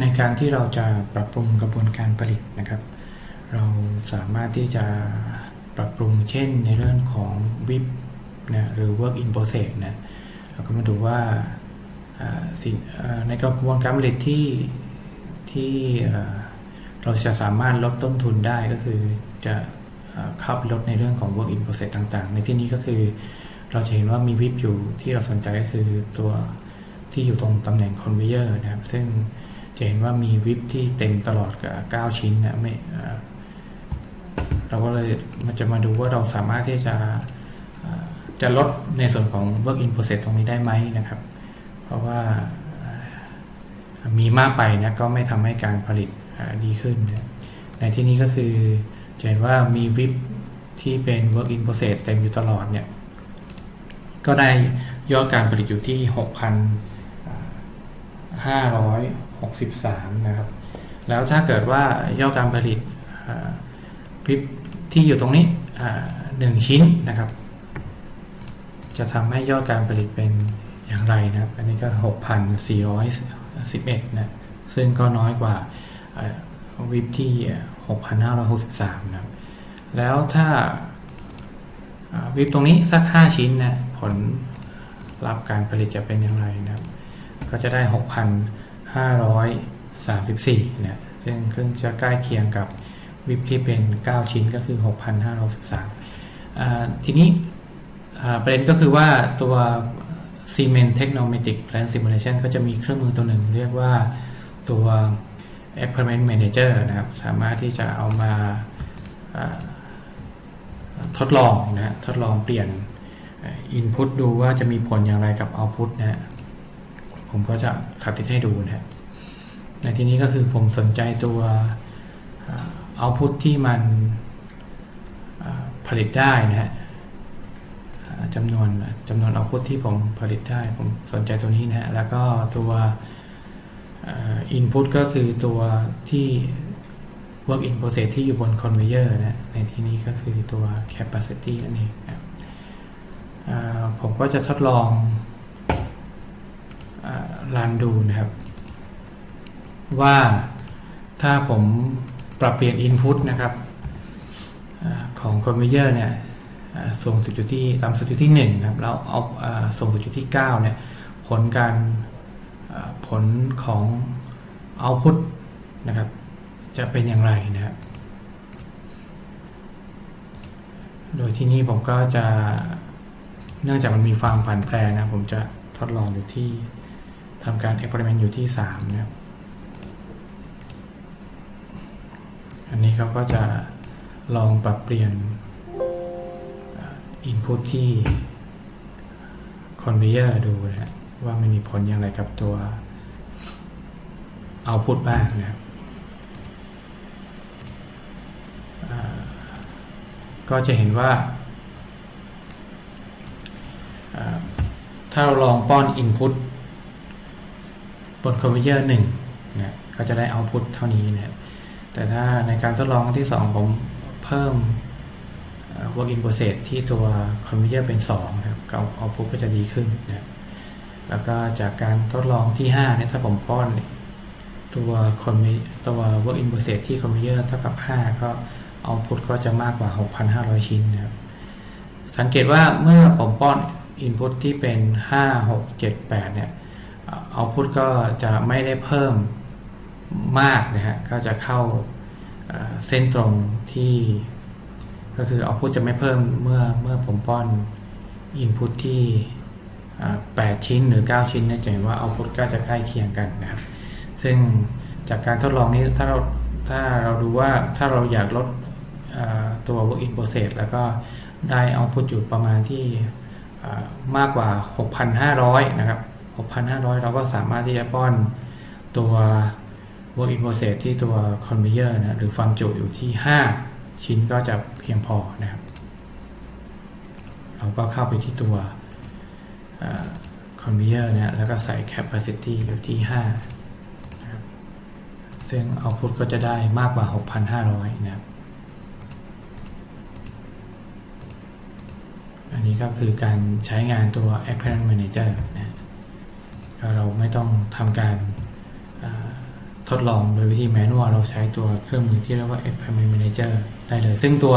ในการที่เราจะปรับปรุงกระบวนการผลิตนะครับ เราสามารถที่จะปรับปรุงเช่นในเรื่องของวิบนะหรือ work in process นะเราก็มาดูว่าในกระบวนการผลิตที่ที่เราจะสามารถลดต้นทุนได้ก็คือจะเอ่อเข้าไปลดในเรื่องของ work in process ต่าง ๆ ในที่นี้ก็คือเราจะเห็นว่ามีวิบอยู่ที่เราสนใจก็คือตัวที่อยู่ตรงตำแหน่ง conveyor นะครับ ซึ่ง จะเห็นว่ามีวิบที่เต็มตลอดกับ9ชิ้นนะไม่เราก็เลยมันจะมาดูว่าเราสามารถที่จะจะลดในส่วนของ work in process ตรงนี้ได้ไหมนะครับ เพราะว่ามีมากไปนะก็ไม่ทำให้การผลิตดีขึ้นนะในที่นี้ก็คือจะเห็นว่ามีวิบที่เป็น work in process เต็มอยู่ตลอดเนี่ย ก็ได้ยอดการผลิตอยู่ที่ 563 นะครับ แล้วถ้าเกิดว่ายอดการผลิตพิบที่อยู่ตรงนี้หนึ่งชิ้นนะครับ จะทำให้ยอดการผลิตเป็นอย่างไรนะครับ อันนี้ก็ 6,411 นะ ซึ่งก็น้อยกว่าวิบที่ 6,563 นะครับ แล้วถ้าวิบตรงนี้สัก 5 ชิ้นนะ ผลลัพธ์การผลิตจะเป็นอย่างไรนะครับ ก็จะได้ 6,534นะซึ่งเพิ่งจะใกล้เคียงกับวิบที่เป็น 9 ชิ้นก็คือ 6,513อ่าทีนี้ประเด็นก็คือว่าตัว s i e m e n Technomatic Plan Simulation ก็จะมีเครื่องมือตัวหนึ่งเรียกว่าตัว Experiment Manager นะครับ สามารถที่จะเอามาทดลองนะทดลองเปลี่ยน Input ดูว่าจะมีผลอย่างไรกับ Output นะ ผมก็จะสาธิตให้ดูนะฮะในที่นี้ก็คือผมสนใจตัวเอาพุทที่มันผลิตได้นะฮะจำนวนจำนวนเอาพุทที่ผมผลิตได้ ผมสนใจตัวนี้นะฮะแล้วก็ตัวอินพุตก็คือตัวที่ work in process ที่อยู่บน conveyor นะในที่นี้ก็คือตัว capacity นั่นเองนะครับอ่าผมก็จะทดลอง รันดูนะครับ ว่าถ้าผมปรับเปลี่ยน Input นะครับขอาของ Conveyor เนี่ยส่งสุดอยู่ที่ตามสุดอยู่ที่1นะครับแล้วเอาส่งสุดอยู่ที่9เนี่ยผลการผลของ Output นะครับ จะเป็นอย่างไรนะครับโดยที่นี้ผมก็จะเนื่องจากมันมีความผันแปรนะ ผมจะทดลองอยู่ที่ ทำการ experiment อยู่ที่3นะครับอันนี้เขาก็จะลองปรับเปลี่ยนอินพุตที่ conveyor ดูนะว่ามันมีผลอย่างไรกับตัว output บ้างนะครับก็จะเห็นว่าอ่าถ้าเราลองป้อน input บน conveyor 1นะก็จะได้ output เท่านี้นะครับแต่ถ้าในการทดลองที่ 2 ผมเพิ่มเอ่อ work in process ที่ตัว conveyor เป็น2นะครับก็ output ก็จะดีขึ้นนะครับแล้วก็จากการทดลองที่5เนี่ยถ้าผมป้อนตัว conve- ตัว work in process ที่ conveyor เท่ากับ 5 ก็ output ก็จะมากกว่า 6,500 ชิ้นนะครับสังเกตว่าเมื่อผมป้อน input ที่เป็น 5 6 7 8เนี่ย output ก็จะไม่ได้เพิ่มมากนะฮะก็จะเข้าเส้นตรงที่ก็คือเอาพุทจะไม่เพิ่มเมื่อเมื่อผมป้อน Input ที่8 ชิ้นหรือ 9 ชิ้นนี่ยจะเห็นว่าเอาพุทก็จะใกล้เคียงกันนะครับ ซึ่งจากการทดลองนี้ถ้าเราถ้าเราดูว่าถ้าเราอยากลดตัว work in process แล้วก็ได้เอาพุทอยู่ประมาณที่มากกว่า 6,500 นะครับ 6,500 เราก็สามารถที่จะป้อนตัว work in process ที่ตัว conveyor นะหรือความจุอยู่ที่ 5 ชิ้นก็จะเพียงพอนะครับ เราก็เข้าไปที่ตัวเอ่อ conveyor นะแล้วก็ใส่ capacity อยู่ที่ 5 นะครับ ซึ่ง output ก็จะได้มากกว่า 6,500 นะครับอันนี้ก็คือการใช้งานตัว Apparent Manager นะ เราไม่ต้องทำการทดลองโดยวิธีแมนนวลเราใช้ตัวเครื่องมือที่เรียกว่า Experiment Manager ได้เลย ซึ่งตัว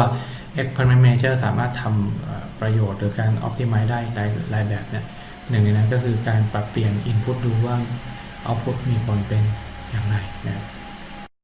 Experiment Manager สามารถทำประโยชน์หรือการ Optimize ได้หลายหลายแบบเนี่ยหนึ่งในนั้นก็คือการปรับเปลี่ยน Input ดูว่า Output มีผลเป็นอย่างไรนะครับ